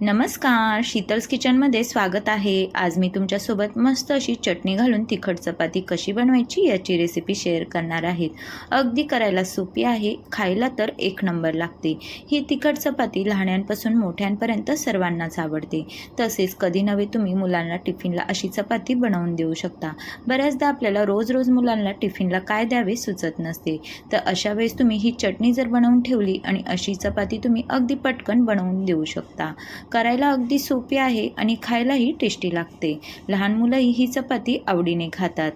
नमस्कार शीतल्स किचनमध्ये स्वागत आहे. आज मी तुमच्यासोबत मस्त अशी चटणी घालून तिखट चपाती कशी बनवायची याची रेसिपी शेअर करणार आहेत अगदी करायला सोपी आहे खायला तर एक नंबर लागते. ही तिखट चपाती लहान्यांपासून मोठ्यांपर्यंत सर्वांनाच आवडते. तसेच कधी नव्हे तुम्ही मुलांना टिफिनला अशी चपाती बनवून देऊ शकता. बऱ्याचदा आपल्याला रोज रोज मुलांना टिफिनला काय द्यावे सुचत नसते. तर अशा वेळेस तुम्ही ही चटणी जर बनवून ठेवली आणि अशी चपाती तुम्ही अगदी पटकन बनवून देऊ शकता. करायला अगदी सोपी आहे आणि खायलाही टेस्टी लागते. लहान मुलंही ही चपाती आवडीने खातात.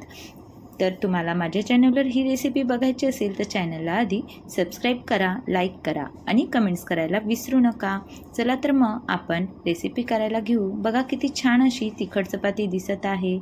तर तुम्हाला माझ्या चॅनलवर ही रेसिपी बघायची असेल तर चॅनलला आधी सबस्क्राईब करा लाईक करा आणि कमेंट्स करायला विसरू नका. चला तर मग आपण रेसिपी करायला घेऊ. बघा किती छान अशी तिखट चपाती दिसत आहे.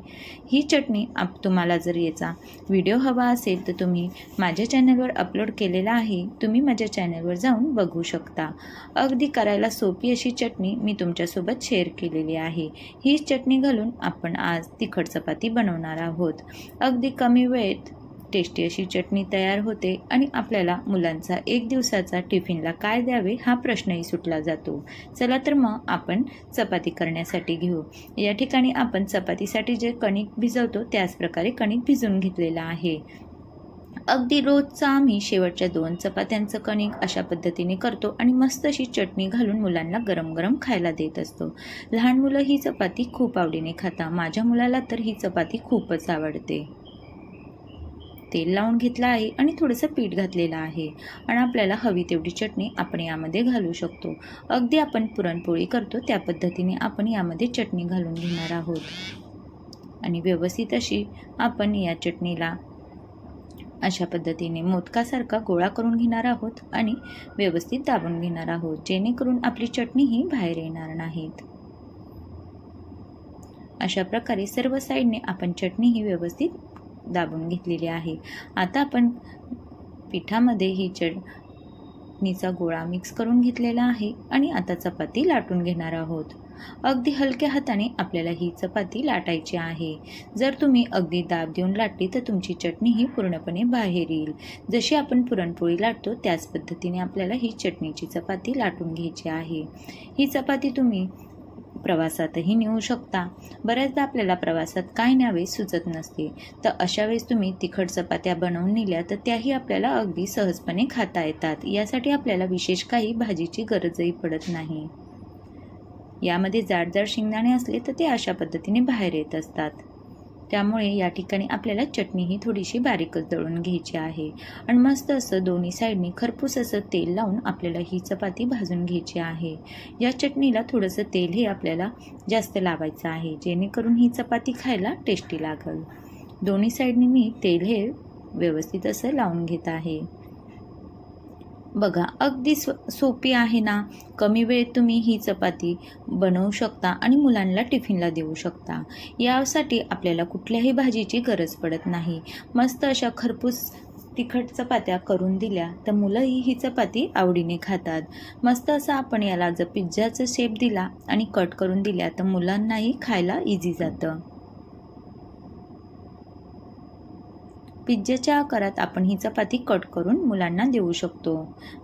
ही चटणी आप तुम्हाला जर याचा व्हिडिओ हवा असेल तर तुम्ही माझ्या चॅनलवर अपलोड केलेला आहे. तुम्ही माझ्या चॅनलवर जाऊन बघू शकता. अगदी करायला सोपी अशी चटणी मी तुमच्यासोबत शेअर केलेली आहे. ही चटणी घालून आपण आज तिखट चपाती बनवणार आहोत. अगदी कमी वेळेत टेस्टी अशी चटणी तयार होते आणि आपल्याला मुलांचा एक दिवसाचा टिफिनला काय द्यावे हा प्रश्नही सुटला जातो. चला तर मग आपण चपाती करण्यासाठी घेऊ. या ठिकाणी आपण चपातीसाठी जे कणिक भिजवतो त्याच प्रकारे कणिक भिजवून घेतलेलं आहे. अगदी रोजचा आम्ही शेवटच्या दोन चपात्यांचं कणिक अशा पद्धतीने करतो आणि मस्त अशी चटणी घालून मुलांना गरम गरम खायला देत असतो. लहान मुलं ही चपाती खूप आवडीने खाता माझ्या मुलाला तर ही चपाती खूपच आवडते. तेल लावून घेतलं आहे आणि थोडंसं पीठ घातलेलं आहे. आणि आपल्याला हवी तेवढी चटणी आपण यामध्ये घालू शकतो. अगदी आपण पुरणपोळी करतो त्या पद्धतीने आपण यामध्ये चटणी घालून घेणार आहोत. आणि व्यवस्थित अशी आपण या चटणीला अशा पद्धतीने मोदकासारखा गोळा करून घेणार आहोत आणि व्यवस्थित दाबून घेणार आहोत जेणेकरून आपली चटणी ही बाहेर येणार नाहीत. अशा प्रकारे सर्व साईडने आपण चटणी ही व्यवस्थित दाबून घेतलेली आहे. आता आपण पिठामध्ये ही चटणीचा गोळा मिक्स करून घेतलेला आहे आणि आता चपाती लाटून घेणार आहोत. अगदी हलक्या हाताने आपल्याला ही चपाती लाटायची आहे. जर तुम्ही अगदी दाब देऊन लाटली तर तुमची चटणी ही पूर्णपणे बाहेर येईल. जशी आपण पुरणपोळी लाटतो त्याच पद्धतीने आपल्याला ही चटणीची चपाती लाटून घ्यायची आहे. ही चपाती तुम्ही प्रवासातही नेऊ शकता. बऱ्याचदा आपल्याला प्रवासात काय न्यावे सुचत नसते. तर अशा वेळेस तुम्ही तिखट चपात्या बनवून नेल्या तर त्याही आपल्याला अगदी सहजपणे खाता येतात. यासाठी आपल्याला विशेष काही भाजीची गरजही पडत नाही. यामध्ये जाड जाड शेंगदाणे असले तर ते अशा पद्धतीने बाहेर येत असतात. त्यामुळे या ठिकाणी आपल्याला चटणी ही थोडीशी बारीकच दळून घ्यायची आहे. आणि मस्त असं दोन्ही साईडनी खरपूस असं तेल लावून आपल्याला ही चपाती भाजून घ्यायची आहे. या चटणीला थोडंसं तेल हे आपल्याला जास्त लावायचं आहे जेणेकरून ही चपाती खायला टेस्टी लागेल. दोन्ही साईडनी मी तेल हे व्यवस्थित असं लावून घेत आहे. बघा अगदी स्व सोपी आहे ना? कमी वेळेत तुम्ही ही चपाती बनवू शकता आणि मुलांना टिफिनला देऊ शकता. यासाठी आपल्याला कुठल्याही भाजीची गरज पडत नाही. मस्त अशा खरपूस तिखट चपात्या करून दिल्या तर मुलंही ही चपाती आवडीने खातात. मस्त असं आपण याला जर पिझ्झाचा शेप दिला आणि कट करून दिल्या तर मुलांनाही खायला इझी जातं. पिझ्झाच्या आकारात आपण ही चपाती कट करून मुलांना देऊ शकतो.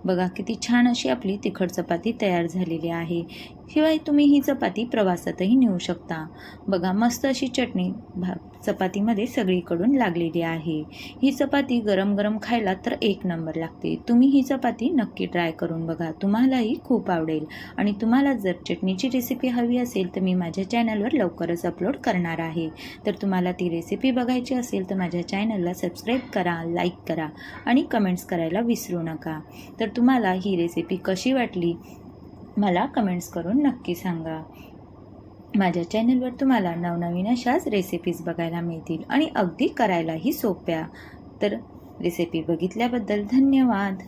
बघा किती छान अशी आपली तिखट चपाती तयार झालेली आहे. शिवाय तुम्ही ही चपाती प्रवासातही नेऊ शकता. बघा मस्त अशी चटणी भा चपातीमध्ये सगळीकडून लागलेली आहे. ही चपाती गरम गरम खायला तर एक नंबर लागते. तुम्ही ही चपाती नक्की ट्राय करून बघा. तुम्हालाही खूप आवडेल. आणि तुम्हाला जर चटणीची रेसिपी हवी असेल तर मी माझ्या चॅनलवर लवकरच अपलोड करणार आहे. तर तुम्हाला ती रेसिपी बघायची असेल तर माझ्या चॅनलला सबस्क्राईब करा लाईक करा आणि कमेंट्स करायला विसरू नका. तर तुम्हाला ही रेसिपी कशी वाटली मला कमेंट्स करून नक्की सांगा. माझ्या चॅनलवर तुम्हाला नवनवीन अशाच रेसिपीज बघायला मिळतील आणि अगदी करायलाही सोप्या. तर रेसिपी बघितल्याबद्दल धन्यवाद.